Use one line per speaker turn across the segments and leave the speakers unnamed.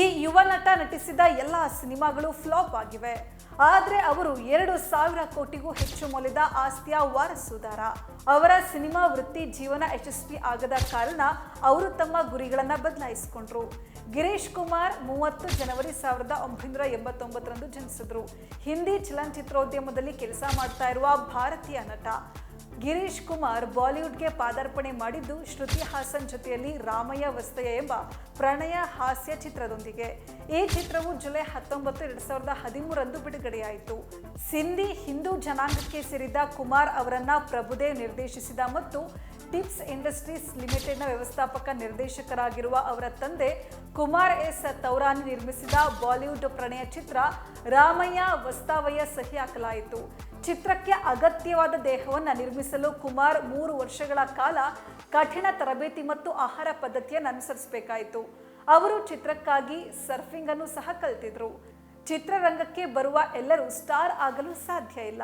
ಈ ಯುವ ನಟ ನಟಿಸಿದ ಎಲ್ಲ ಸಿನಿಮಾಗಳು ಫ್ಲಾಪ್ ಆಗಿವೆ. ಆದರೆ ಅವರು ಎರಡು ಸಾವಿರ ಕೋಟಿಗೂ ಹೆಚ್ಚು ಮೌಲ್ಯದ ಆಸ್ತಿಯ ವಾರಸುದಾರ. ಅವರ ಸಿನಿಮಾ ವೃತ್ತಿ ಜೀವನ ಯಶಸ್ವಿ ಆಗದ ಕಾರಣ ಅವರು ತಮ್ಮ ಗುರಿಗಳನ್ನು ಬದಲಾಯಿಸಿಕೊಂಡ್ರು. ಗಿರೀಶ್ ಕುಮಾರ್ ಮೂವತ್ತು ಜನವರಿ ಸಾವಿರದ ಒಂಬೈನೂರ ಎಂಬತ್ತೊಂಬತ್ತರಂದು ಜನಿಸಿದ್ರು. ಹಿಂದಿ ಚಲನಚಿತ್ರೋದ್ಯಮದಲ್ಲಿ ಕೆಲಸ ಮಾಡ್ತಾ ಇರುವ ಭಾರತೀಯ ನಟ. ಗಿರೀಶ್ ಕುಮಾರ್ ಬಾಲಿವುಡ್ಗೆ ಪಾದಾರ್ಪಣೆ ಮಾಡಿದ್ದು ಶ್ರುತಿ ಹಾಸನ್ ಜೊತೆಯಲ್ಲಿ ರಾಮಯ್ಯ ವಸ್ತಯ ಎಂಬ ಪ್ರಣಯ ಹಾಸ್ಯ ಚಿತ್ರದೊಂದಿಗೆ. ಈ ಚಿತ್ರವು ಜುಲೈ ಹತ್ತೊಂಬತ್ತು, ಎರಡ್ ಸಾವಿರದ ಹದಿಮೂರರಂದು ಬಿಡುಗಡೆಯಾಯಿತು. ಸಿಂಧಿ ಹಿಂದೂ ಜನಾಂಗಕ್ಕೆ ಸೇರಿದ ಕುಮಾರ್ ಅವರನ್ನ ಪ್ರಭುದೇವ್ ನಿರ್ದೇಶಿಸಿದ ಮತ್ತು ಟಿಪ್ಸ್ ಇಂಡಸ್ಟ್ರೀಸ್ ಲಿಮಿಟೆಡ್ನ ವ್ಯವಸ್ಥಾಪಕ ನಿರ್ದೇಶಕರಾಗಿರುವ ಅವರ ತಂದೆ ಕುಮಾರ್ ಎಸ್. ತೌರಾನಿ ನಿರ್ಮಿಸಿದ ಬಾಲಿವುಡ್ ಪ್ರಣಯ ಚಿತ್ರ ರಾಮಯ್ಯ ವಸ್ತಾವಯ್ಯ ಸಹಿ ಹಾಕಲಾಯಿತು. ಚಿತ್ರಕ್ಕೆ ಅಗತ್ಯವಾದ ದೇಹವನ್ನು ನಿರ್ಮಿಸಲು ಕುಮಾರ್ ಮೂರು ವರ್ಷಗಳ ಕಾಲ ಕಠಿಣ ತರಬೇತಿ ಮತ್ತು ಆಹಾರ ಪದ್ಧತಿಯನ್ನು ಅನುಸರಿಸಬೇಕಾಯಿತು. ಅವರು ಚಿತ್ರಕ್ಕಾಗಿ ಸರ್ಫಿಂಗ್ ಅನ್ನು ಸಹ ಕಲಿತಿದ್ರು. ಚಿತ್ರರಂಗಕ್ಕೆ ಬರುವ ಎಲ್ಲರೂ ಸ್ಟಾರ್ ಆಗಲು ಸಾಧ್ಯ ಇಲ್ಲ.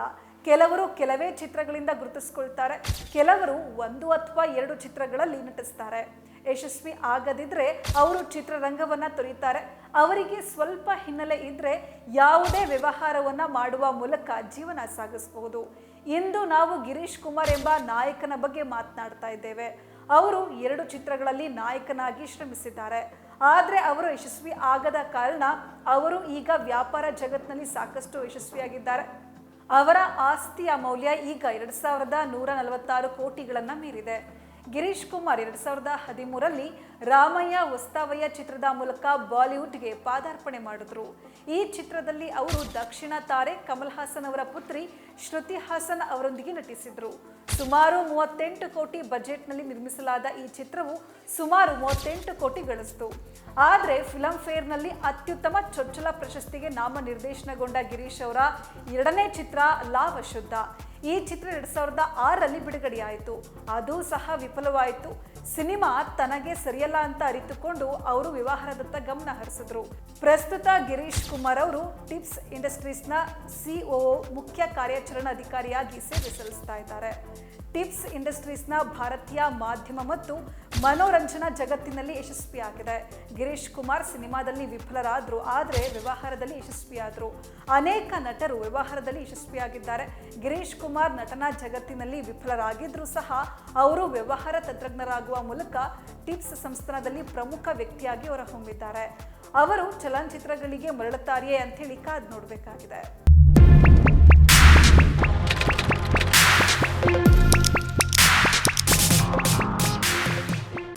ಕೆಲವರು ಕೆಲವೇ ಚಿತ್ರಗಳಿಂದ ಗುರುತಿಸ್ಕೊಳ್ತಾರೆ, ಕೆಲವರು ಒಂದು ಅಥವಾ ಎರಡು ಚಿತ್ರಗಳಲ್ಲಿ ನಟಿಸ್ತಾರೆ. ಯಶಸ್ವಿ ಆಗದಿದ್ರೆ ಅವರು ಚಿತ್ರರಂಗವನ್ನು ತೊರೆಯುತ್ತಾರೆ ಅವರಿಗೆ ಸ್ವಲ್ಪ ಹಿನ್ನೆಲೆ ಇದ್ರೆ ಯಾವುದೇ ವ್ಯವಹಾರವನ್ನ ಮಾಡುವ ಮೂಲಕ ಜೀವನ ಸಾಗಿಸಬಹುದು. ಇಂದು ನಾವು ಗಿರೀಶ್ ಕುಮಾರ್ ಎಂಬ ನಾಯಕನ ಬಗ್ಗೆ ಮಾತನಾಡ್ತಾ ಇದ್ದೇವೆ. ಅವರು ಎರಡು ಚಿತ್ರಗಳಲ್ಲಿ ನಾಯಕನಾಗಿ ಶ್ರಮಿಸಿದ್ದಾರೆ. ಆದರೆ ಅವರು ಯಶಸ್ವಿ ಆಗದ ಕಾರಣ ಅವರು ಈಗ ವ್ಯಾಪಾರ ಜಗತ್ತಿನಲ್ಲಿ ಸಾಕಷ್ಟು ಯಶಸ್ವಿಯಾಗಿದ್ದಾರೆ. ಅವರ ಆಸ್ತಿಯ ಮೌಲ್ಯ ಈಗ ಎರಡು ಸಾವಿರದ ನೂರ ನಲವತ್ತಾರು ಕೋಟಿಗಳನ್ನು ಮೀರಿದೆ. ಗಿರೀಶ್ ಕುಮಾರ್ ಎರಡು ಸಾವಿರದ ಹದಿಮೂರಲ್ಲಿ ರಾಮಯ್ಯ ಉಸ್ತಾವಯ್ಯ ಚಿತ್ರದ ಮೂಲಕ ಬಾಲಿವುಡ್ಗೆ ಪಾದಾರ್ಪಣೆ ಮಾಡಿದ್ರು. ಈ ಚಿತ್ರದಲ್ಲಿ ಅವರು ದಕ್ಷಿಣ ತಾರೆ ಕಮಲ್ ಹಾಸನ್ ಅವರ ಪುತ್ರಿ ಶ್ರುತಿ ಹಾಸನ್ ಅವರೊಂದಿಗೆ ನಟಿಸಿದ್ರು. ಸುಮಾರು ಮೂವತ್ತೆಂಟು ಕೋಟಿ ಬಜೆಟ್ನಲ್ಲಿ ನಿರ್ಮಿಸಲಾದ ಈ ಚಿತ್ರವು ಸುಮಾರು ಮೂವತ್ತೆಂಟು ಕೋಟಿ ಗಳಿಸಿತು. ಆದರೆ ಫಿಲಂ ಫೇರ್ನಲ್ಲಿ ಅತ್ಯುತ್ತಮ ಚೊಚ್ಚಲ ಪ್ರಶಸ್ತಿಗೆ ನಾಮ ನಿರ್ದೇಶನಗೊಂಡ ಗಿರೀಶ್ ಅವರ ಎರಡನೇ ಚಿತ್ರ ಲಾವ ಶುದ್ಧ ಈ ಚಿತ್ರ ಎರಡ್ ಸಾವಿರದ ಆರರಲ್ಲಿ ಬಿಡುಗಡೆಯಾಯಿತು. ಅದು ಸಹ ವಿಫಲವಾಯಿತು. ಸಿನಿಮಾ ತನಗೆ ಸರಿಯಲ್ಲ ಅಂತ ಅರಿತುಕೊಂಡು ಅವರು ವಿವಾಹದತ್ತ ಗಮನ ಹರಿಸಿದ್ರು. ಪ್ರಸ್ತುತ ಗಿರೀಶ್ ಕುಮಾರ್ ಅವರು ಟಿಪ್ಸ್ ಇಂಡಸ್ಟ್ರೀಸ್ನ ಸಿಒ ಮುಖ್ಯ ಕಾರ್ಯಾಚರಣಾ ಅಧಿಕಾರಿಯಾಗಿ ಸೇವೆ ಸಲ್ಲಿಸ್ತಾ ಇದ್ದಾರೆ. ಟಿಪ್ಸ್ ಇಂಡಸ್ಟ್ರೀಸ್ನ ಭಾರತೀಯ ಮಾಧ್ಯಮ ಮತ್ತು ಮನೋರಂಜನಾ ಜಗತ್ತಿನಲ್ಲಿ ಯಶಸ್ವಿಯಾಗಿದೆ. ಗಿರೀಶ್ ಕುಮಾರ್ ಸಿನಿಮಾದಲ್ಲಿ ವಿಫಲರಾದರು, ಆದರೆ ವ್ಯವಹಾರದಲ್ಲಿ ಯಶಸ್ವಿಯಾದರು. ಅನೇಕ ನಟರು ವ್ಯವಹಾರದಲ್ಲಿ ಯಶಸ್ವಿಯಾಗಿದ್ದಾರೆ. ಗಿರೀಶ್ ಕುಮಾರ್ ನಟನಾ ಜಗತ್ತಿನಲ್ಲಿ ವಿಫಲರಾಗಿದ್ದರೂ ಸಹ ಅವರು ವ್ಯವಹಾರ ತಂತ್ರಜ್ಞರಾಗುವ ಮೂಲಕ ಟಿಪ್ಸ್ ಸಂಸ್ಥಾನದಲ್ಲಿ ಪ್ರಮುಖ ವ್ಯಕ್ತಿಯಾಗಿ ಹೊರಹೊಮ್ಮಿದ್ದಾರೆ. ಅವರು ಚಲನಚಿತ್ರಗಳಿಗೆ ಮರಳುತ್ತಾರೆಯೇ ಅಂತೇಳಿ ಕಾದ್ ನೋಡಬೇಕಾಗಿದೆ.